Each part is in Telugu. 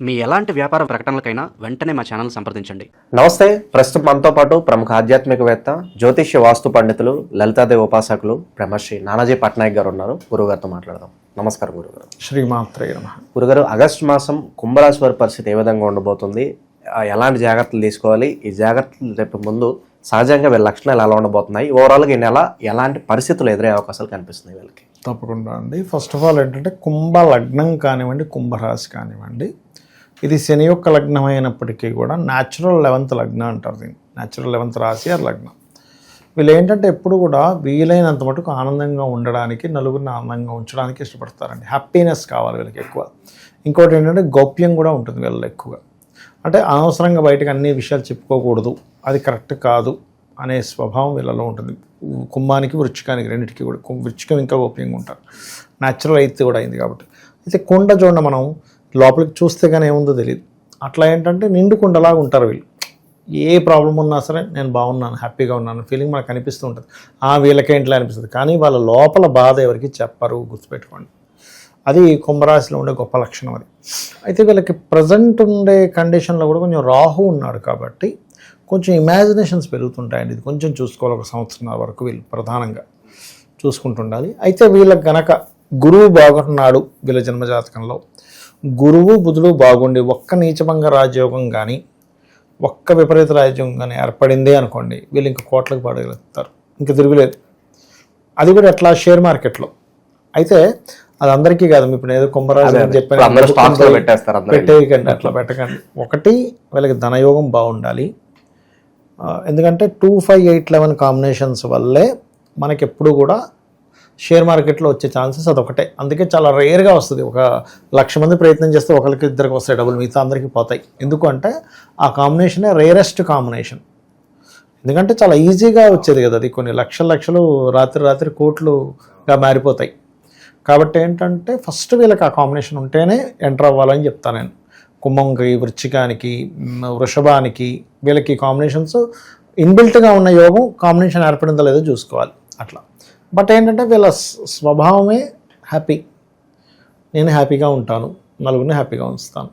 మీ ఎలాంటి వ్యాపార ప్రకటనలకైనా వెంటనే మా ఛానల్ సంప్రదించండి. నమస్తే ప్రస్తుతం మనతో పాటు ప్రముఖ ఆధ్యాత్మికవేత్త జ్యోతిష్య వాస్తు పండితులు లలితాదేవి ఉపాసకులు బ్రహ్మశ్రీ నానాజీ పట్నాయక్ గారు ఉన్నారు. గురుగారితో మాట్లాడదాం. నమస్కారం గురుగారు శ్రీమాత్రే నమ. గురుగారు ఆగస్టు మాసం కుంభరాశి వారి పరిస్థితి ఏ విధంగా ఉండబోతుంది? ఆ, ఎలాంటి జాగ్రత్తలు తీసుకోవాలి? ఈ జాగ్రత్తలు రేపు ముందు సహజంగా వీళ్ళ లక్షణాలు ఎలా ఉండబోతున్నాయి? ఓవరాల్గా ఈ నెల ఎలాంటి పరిస్థితులు ఎదురయ్యే అవకాశాలు కనిపిస్తున్నాయి వీళ్ళకి? తప్పకుండా అండి. ఫస్ట్ ఆఫ్ ఆల్ ఏంటంటే కుంభ లగ్నం కానివ్వండి కుంభరాశి కానివ్వండి ఇది శని యొక్క లగ్నం అయినప్పటికీ కూడా న్యాచురల్ లెవెంత్ లగ్నం అంటారు దీన్ని. న్యాచురల్ లెవెంత్ రాశి ఆ లగ్నం. వీళ్ళు ఏంటంటే ఎప్పుడు కూడా వీలైనంత మటుకు ఆనందంగా ఉండడానికి నలుగురిని ఆనందంగా ఉంచడానికి ఇష్టపడతారండి. హ్యాపీనెస్ కావాలి వీళ్ళకి ఎక్కువ. ఇంకోటి ఏంటంటే గౌప్యం కూడా ఉంటుంది వీళ్ళలో ఎక్కువగా. అంటే అనవసరంగా బయటకు అన్ని విషయాలు చెప్పుకోకూడదు. అది కరెక్ట్ కాదు అనే స్వభావం వీళ్ళలో ఉంటుంది. కుంభానికి వృచ్చికానికి రెండింటికి కూడా. కు- వృచ్చికం ఇంకా గోప్యంగా ఉంటారు. న్యాచురల్ అయితే కూడా అయింది కాబట్టి. అయితే కుండ చూడండి మనం లోపలికి చూస్తే కానీ ఏముందో తెలియదు అట్లా ఏంటంటే నిండు కుండలాగా ఉంటారు వీళ్ళు. ఏ ప్రాబ్లం ఉన్నా సరే నేను బాగున్నాను హ్యాపీగా ఉన్నాను ఫీలింగ్ మనకు అనిపిస్తూ ఉంటుంది. ఆ వీళ్ళకేంట్లా అనిపిస్తుంది. కానీ వాళ్ళ లోపల బాధ ఎవరికి చెప్పరు గుర్తుపెట్టుకోండి. అది కుంభరాశిలో ఉండే గొప్ప లక్షణం అది. అయితే వీళ్ళకి ప్రజెంట్ ఉండే కండిషన్లో కూడా కొంచెం రాహు ఉన్నాడు కాబట్టి కొంచెం ఇమాజినేషన్స్ పెరుగుతుంటాయండి. ఇది కొంచెం చూసుకోవాలి ఒక సంవత్సరం వరకు వీళ్ళు ప్రధానంగా చూసుకుంటుండాలి. అయితే వీళ్ళకి గనక గురువు బాగున్నాడు వీళ్ళ జన్మజాతకంలో. గురువు బుధుడు బాగుండి ఒక్క నీచభంగ రాజయోగం కానీ ఒక్క విపరీత రాజ్యం కానీ ఏర్పడింది అనుకోండి వీళ్ళు ఇంకా కోట్లకు పడగలుగుతారు. ఇంకా తిరుగులేదు. అది కూడా ఎట్లా? షేర్ మార్కెట్లో. అయితే అది అందరికీ కాదు ఇప్పుడు ఏదో కుంభరాజు అని అందరూ. పెట్టేయకండి అట్లా పెట్టకండి. ఒకటి వీళ్ళకి ధనయోగం బాగుండాలి. ఎందుకంటే two five eight eleven combinations వల్లే మనకి ఎప్పుడు కూడా షేర్ మార్కెట్లో వచ్చే ఛాన్సెస్ అదొకటే. అందుకే చాలా రేర్గా వస్తుంది. ఒక లక్ష మంది ప్రయత్నం చేస్తే ఒకరికి ఇద్దరికి వస్తాయి డబ్బులు మిగతా అందరికీ పోతాయి. ఎందుకంటే ఆ కాంబినేషనే రేరెస్ట్ కాంబినేషన్. ఎందుకంటే చాలా ఈజీగా వచ్చేది కదా అది. కొన్ని లక్షల లక్షలు రాత్రి రాత్రి కోట్లుగా మారిపోతాయి. కాబట్టి ఏంటంటే ఫస్ట్ వీళ్ళకి ఆ కాంబినేషన్ ఉంటేనే ఎంటర్ అవ్వాలని చెప్తాను నేను. కుంభంకి వృచ్చికానికి వృషభానికి వీళ్ళకి కాంబినేషన్స్ ఇన్బిల్ట్గా ఉన్న యోగం కాంబినేషన్ ఏర్పడిందో లేదో చూసుకోవాలి. అట్లా. బట్ ఏంటంటే వీళ్ళ స్వభావమే హ్యాపీ. నేను హ్యాపీగా ఉంటాను. నలుగురిని హ్యాపీగా ఉంచుతాను.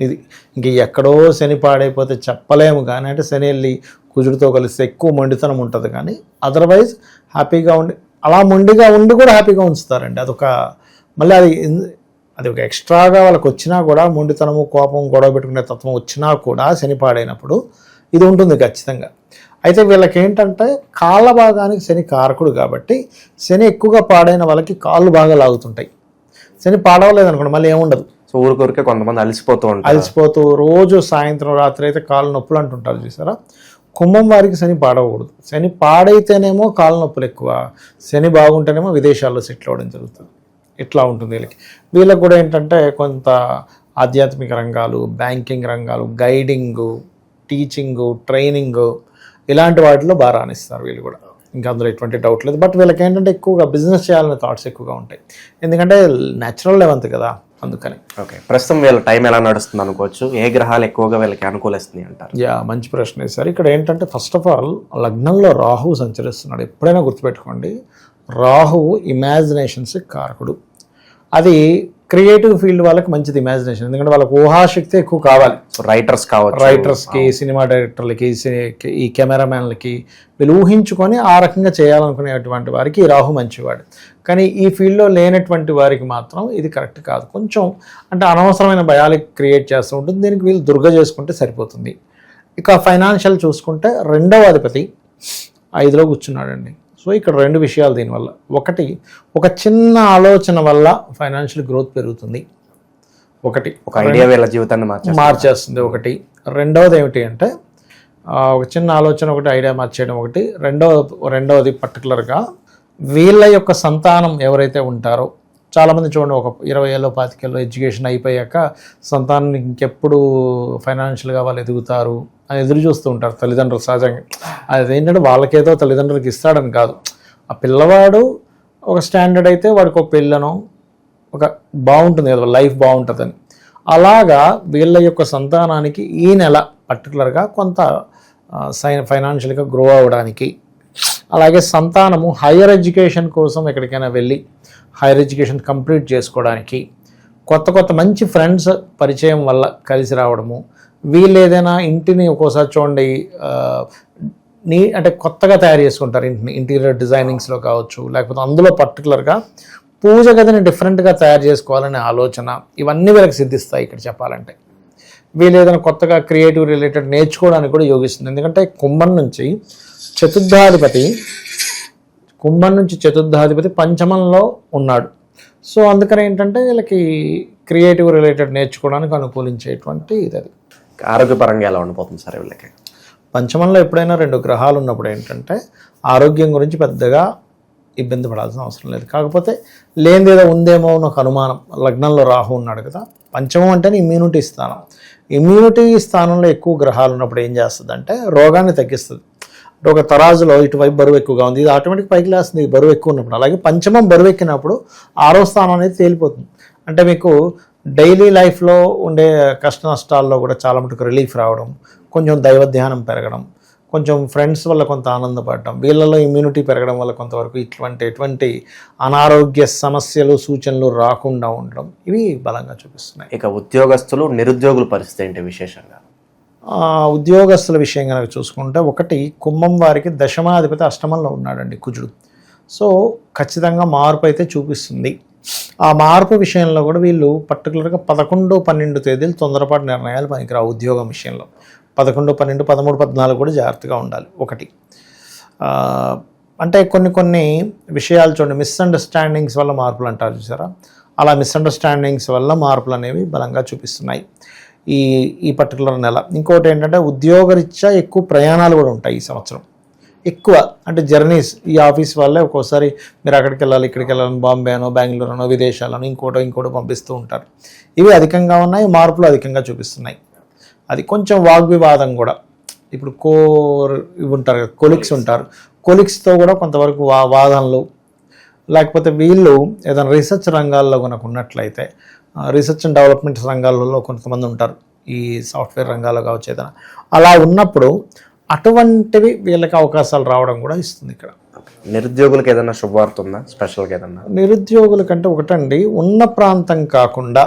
ఇది ఇంక ఎక్కడో శని పాడైపోతే చెప్పలేము కానీ అంటే శని వెళ్ళి కుజుడితో కలిస్తే ఎక్కువ మొండితనం ఉంటుంది కానీ అదర్వైజ్ హ్యాపీగా ఉండి అలా మొండిగా ఉండి కూడా హ్యాపీగా ఉంచుతారండి. అదొక మళ్ళీ అది అది ఒక ఎక్స్ట్రాగా వాళ్ళకి వచ్చినా కూడా మొండితనము కోపం గొడవ పెట్టుకునే తత్వం వచ్చినా కూడా శని పాడైనప్పుడు ఇది ఉంటుంది ఖచ్చితంగా. అయితే వీళ్ళకి ఏంటంటే కాళ్ళ భాగానికి శని కారకుడు కాబట్టి శని ఎక్కువగా పాడైన వాళ్ళకి కాళ్ళు బాగా లాగుతుంటాయి. శని పాడవలేదు అనుకోండి మళ్ళీ ఏముండదు. సో ఊరికొరికే కొంతమంది అలసిపోతూ ఉంటారు. అలసిపోతూ రోజు సాయంత్రం రాత్రి అయితే కాళ్ళు నొప్పులు అంటుంటారు చూసారా? కుంభం వారికి శని పాడకూడదు శని పాడైతేనేమో కాళ్ళ నొప్పులు ఎక్కువ. శని బాగుంటేనేమో విదేశాల్లో సెటిల్ అవ్వడం జరుగుతుంది. ఇట్లా ఉంటుంది వీళ్ళకి. వీళ్ళకి కూడా ఏంటంటే కొంత ఆధ్యాత్మిక రంగాలు బ్యాంకింగ్ రంగాలు గైడింగు టీచింగు ట్రైనింగు ఇలాంటి వాటిలో బాగా రాణిస్తారు వీళ్ళు కూడా. ఇంకా అందులో ఎటువంటి డౌట్ లేదు. బట్ వీళ్ళకి ఏంటంటే ఎక్కువగా బిజినెస్ చేయాలనే థాట్స్ ఎక్కువగా ఉంటాయి. ఎందుకంటే న్యాచురల్ లెవెంత్ కదా అందుకని. ఓకే ప్రస్తుతం వీళ్ళ టైం ఎలా నడుస్తుంది అనుకోవచ్చు? ఏ గ్రహాలు ఎక్కువగా వీళ్ళకి అనుకూలిస్తుంది అంటారు? యా మంచి ప్రశ్న వేశారు. ఇక్కడ ఏంటంటే ఫస్ట్ ఆఫ్ ఆల్ లగ్నంలో రాహు సంచరిస్తున్నాడు. ఎప్పుడైనా గుర్తుపెట్టుకోండి. రాహువు ఇమాజినేషన్స్ కారకుడు. అది క్రియేటివ్ ఫీల్డ్ వాళ్ళకి మంచిది ఇమాజినేషన్ ఎందుకంటే వాళ్ళకి ఊహాశక్తి ఎక్కువ కావాలి. రైటర్స్ కావచ్చు. రైటర్స్కి సినిమా డైరెక్టర్లకి ఈ కెమెరామ్యాన్లకి వీళ్ళు ఊహించుకొని ఆ రకంగా చేయాలనుకునేటువంటి వారికి ఈ రాహు మంచివాడు. కానీ ఈ ఫీల్డ్లో లేనటువంటి వారికి మాత్రం ఇది కరెక్ట్ కాదు. కొంచెం అంటే అనవసరమైన భయాలు క్రియేట్ చేస్తూ ఉంటుంది. దీనికి వీళ్ళు దుర్గ చేసుకుంటే సరిపోతుంది. ఇక ఫైనాన్షియల్ చూసుకుంటే రెండవ అధిపతి ఐదులో కూర్చున్నాడండి. సో ఇక్కడ రెండు విషయాలు దీనివల్ల. ఒకటి ఒక చిన్న ఆలోచన వల్ల ఫైనాన్షియల్ గ్రోత్ పెరుగుతుంది. ఒకటి ఒక ఐడియా వీళ్ళ జీవితాన్ని మార్చేస్తుంది. ఒకటి రెండవది ఏమిటి అంటే ఒక చిన్న ఆలోచన ఒకటి ఐడియా మార్చేయడం ఒకటి. రెండవ రెండవది పర్టికులర్గా వీళ్ళ యొక్క సంతానం ఎవరైతే ఉంటారో చాలామంది చూడండి ఒక ఇరవై ఏళ్ళలో పాతికేళ్ళు ఎడ్యుకేషన్ అయిపోయాక సంతానం ఇంకెప్పుడు ఫైనాన్షియల్గా వాళ్ళు ఎదుగుతారు అని ఎదురు చూస్తూ ఉంటారు తల్లిదండ్రులు సహజంగా. అదేంటంటే వాళ్ళకేదో తల్లిదండ్రులకు ఇస్తాడని కాదు. ఆ పిల్లవాడు ఒక స్టాండర్డ్ అయితే వాడికి ఒక పెళ్ళను ఒక బాగుంటుంది కదా లైఫ్ బాగుంటుందని. అలాగా వీళ్ళ యొక్క సంతానానికి ఈ నెల పర్టికులర్గా కొంత సై ఫైనాన్షియల్గా గ్రో అవ్వడానికి అలాగే సంతానము హైయర్ ఎడ్యుకేషన్ కోసం ఎక్కడికైనా వెళ్ళి హైయర్ ఎడ్యుకేషన్ కంప్లీట్ చేసుకోవడానికి కొత్త కొత్త మంచి ఫ్రెండ్స్ పరిచయం వల్ల కలిసి రావడము వీళ్ళు ఏదైనా ఇంటిని ఒక్కోసారి చూడండి నీ అంటే కొత్తగా తయారు చేసుకుంటారు ఇంటిని ఇంటీరియర్ డిజైనింగ్స్లో కావచ్చు లేకపోతే అందులో పర్టికులర్గా పూజ గదిని డిఫరెంట్గా తయారు చేసుకోవాలనే ఆలోచన ఇవన్నీ వీళ్ళకి సిద్ధిస్తాయి ఇక్కడ చెప్పాలంటే. వీళ్ళు ఏదైనా కొత్తగా క్రియేటివ్ రిలేటెడ్ నేర్చుకోవడానికి కూడా యోగిస్తుంది ఎందుకంటే కుంభం నుంచి చతుర్థాధిపతి కుంభం నుంచి చతుర్థాధిపతి పంచమంలో ఉన్నాడు. సో అందుకని ఏంటంటే వీళ్ళకి క్రియేటివ్ రిలేటెడ్ నేర్చుకోవడానికి అనుకూలించేటువంటి ఇది అది. ఆరోగ్యపరంగా ఎలా ఉండబోతుంది సార్ వీళ్ళకి? పంచమంలో ఎప్పుడైనా రెండు గ్రహాలు ఉన్నప్పుడు ఏంటంటే ఆరోగ్యం గురించి పెద్దగా ఇబ్బంది పడాల్సిన అవసరం లేదు. కాకపోతే లేనిది ఏదో ఉందేమో అని ఒక అనుమానం. లగ్నంలో రాహు ఉన్నాడు కదా పంచమం అంటేనే ఇమ్యూనిటీ స్థానం. ఇమ్యూనిటీ స్థానంలో ఎక్కువ గ్రహాలు ఉన్నప్పుడు ఏం చేస్తుంది అంటే రోగాన్ని తగ్గిస్తుంది. ఒక తరాజులో ఇటువైపు బరువు ఎక్కువగా ఉంది. ఇది ఆటోమేటిక్ పైకి లేస్తుంది. బరువు ఎక్కువ ఉన్నప్పుడు. అలాగే పంచమం బరువు ఎక్కినప్పుడు ఆరో స్థానం అనేది తేలిపోతుంది. అంటే మీకు డైలీ లైఫ్లో ఉండే కష్ట నష్టాల్లో కూడా చాలా మటుకు రిలీఫ్ రావడం కొంచెం దైవ ధ్యానం పెరగడం కొంచెం ఫ్రెండ్స్ వల్ల కొంత ఆనందపడడం వీళ్ళలో ఇమ్యూనిటీ పెరగడం వల్ల కొంతవరకు ఇటువంటి ఎటువంటి అనారోగ్య సమస్యలు సూచనలు రాకుండా ఉండడం ఇవి బలంగా చూపిస్తున్నాయి. ఇక ఉద్యోగస్తులు నిరుద్యోగుల పరిస్థితి ఏంటి విశేషంగా? ఉద్యోగస్తుల విషయం కనుక చూసుకుంటే ఒకటి కుంభం వారికి దశమాధిపతి అష్టమంలో ఉన్నాడండి కుజుడు. సో ఖచ్చితంగా మార్పు అయితే చూపిస్తుంది. ఆ మార్పు విషయంలో కూడా వీళ్ళు పర్టికులర్గా పదకొండు పన్నెండు తేదీలు తొందరపాటు నిర్ణయాలు పనికిరావు ఉద్యోగం విషయంలో. పదకొండు పన్నెండు పదమూడు పద్నాలుగు కూడా జాగ్రత్తగా ఉండాలి. ఒకటి. అంటే కొన్ని కొన్ని విషయాలు చూడండి. మిస్అండర్స్టాండింగ్స్ వల్ల మార్పులు అంటారు చూసారా? అలా మిస్అండర్స్టాండింగ్స్ వల్ల మార్పులు అనేవి బలంగా చూపిస్తున్నాయి. ఈ ఈ పర్టికులర్ నెల. ఇంకోటి ఏంటంటే ఉద్యోగరీత్యా ఎక్కువ ప్రయాణాలు కూడా ఉంటాయి ఈ సంవత్సరం. ఎక్కువ అంటే జర్నీస్ ఈ ఆఫీస్ వల్లే ఒక్కోసారి మీరు అక్కడికి వెళ్ళాలి ఇక్కడికి వెళ్ళాలని బాంబే అనో బెంగళూరు అనో విదేశాలను ఇంకోటో ఇంకోటో పంపిస్తూ ఉంటారు. ఇవి అధికంగా ఉన్నాయి మార్పులు అధికంగా చూపిస్తున్నాయి. అది కొంచెం వాగ్వివాదం కూడా. ఇప్పుడు కోర్ ఇవి ఉంటారు కదా కొలిక్స్ ఉంటారు. కొలిక్స్తో కూడా కొంతవరకు వా వాదనలు. లేకపోతే వీళ్ళు ఏదైనా రీసెర్చ్ రంగాల్లో కనుక ఉన్నట్లయితే రీసెర్చ్ అండ్ డెవలప్మెంట్ రంగాలలో కొంతమంది ఉంటారు. ఈ సాఫ్ట్వేర్ రంగాల్లో కావచ్చు ఏదైనా. అలా ఉన్నప్పుడు అటువంటివి వీళ్ళకి అవకాశాలు రావడం కూడా ఇస్తుంది ఇక్కడ. నిరుద్యోగులకు ఏదైనా శుభవార్త ఉందా? స్పెషల్గా ఏదన్నా? నిరుద్యోగుల కంటే ఒకటండి ఉన్న ప్రాంతం కాకుండా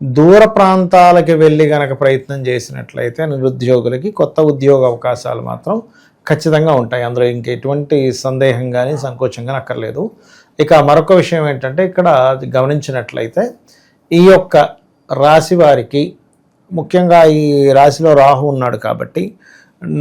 దూర ప్రాంతాలకి వెళ్ళి గనక ప్రయత్నం చేసినట్లయితే నిరుద్యోగులకి కొత్త ఉద్యోగ అవకాశాలు మాత్రం ఖచ్చితంగా ఉంటాయి. అందులో ఇంక ఎటువంటి సందేహం కానీ సంకోచం కానీ అక్కర్లేదు. ఇక మరొక విషయం ఏంటంటే ఇక్కడ గమనించినట్లయితే ఈ యొక్క రాశి వారికి ముఖ్యంగా ఈ రాశిలో రాహు ఉన్నాడు కాబట్టి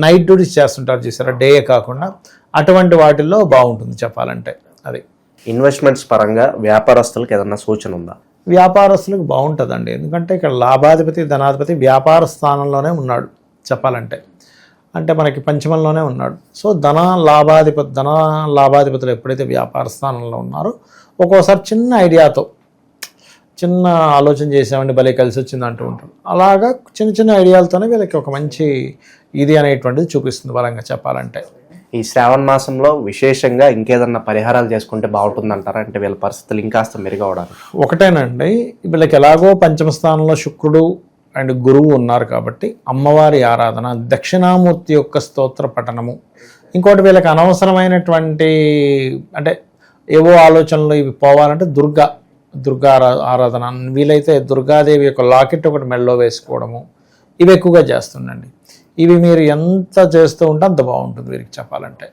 నైట్ డ్యూటీస్ చేస్తుంటారు చూసారా డే కాకుండా అటువంటి వాటిల్లో బాగుంటుంది చెప్పాలంటే అది. ఇన్వెస్ట్మెంట్స్ పరంగా వ్యాపారస్తులకు ఏదన్నా సూచన ఉందా? వ్యాపారస్తులకు బాగుంటుందండి ఎందుకంటే ఇక్కడ లాభాధిపతి ధనాధిపతి వ్యాపార స్థానంలోనే ఉన్నాడు చెప్పాలంటే. అంటే మనకి పంచమంలోనే ఉన్నాడు. సో ధన లాభాధిపతి ధన లాభాధిపతులు ఎప్పుడైతే వ్యాపార స్థానంలో ఉన్నారో ఒక్కోసారి చిన్న ఐడియాతో చిన్న ఆలోచన చేసామండి భలే కలిసి వచ్చింది అంటూ ఉంటారు అలాగా చిన్న చిన్న ఐడియాలతోనే వీళ్ళకి ఒక మంచి ఇది అనేటువంటిది చూపిస్తుంది బలంగా చెప్పాలంటే. ఈ శ్రావణ మాసంలో విశేషంగా ఇంకేదన్నా పరిహారాలు చేసుకుంటే బాగుంటుంది అంటారా అంటే వీళ్ళ పరిస్థితులు ఇంకాస్త మెరుగవడానికి. ఒకటేనండి వీళ్ళకి ఎలాగో పంచమ స్థానంలో శుక్రుడు అండ్ గురువు ఉన్నారు కాబట్టి అమ్మవారి ఆరాధన దక్షిణామూర్తి యొక్క స్తోత్ర పఠనము ఇంకోటి వీళ్ళకి అనవసరమైనటువంటి అంటే ఏవో ఆలోచనలు ఇవి పోవాలంటే దుర్గా దుర్గా ఆరా- ఆరాధన వీలైతే దుర్గాదేవి యొక్క లాకెట్ ఒకటి మెడలో వేసుకోవడము. ఇవి ఎక్కువగా చేస్తుండండి. ఇవి మీరు ఎంత చేస్తూ ఉంటే అంత బాగుంటుంది వీరికి చెప్పాలంటే.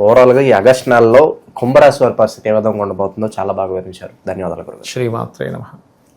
ఓవరాల్గా ఈ ఆగస్ట్ నెలలో కుంభరాశి వారి పరిస్థితి ఏ విధంగా ఉండబోతుందో చాలా బాగా వివరించారు. ధన్యవాదాలు శ్రీమాత్రే నమః.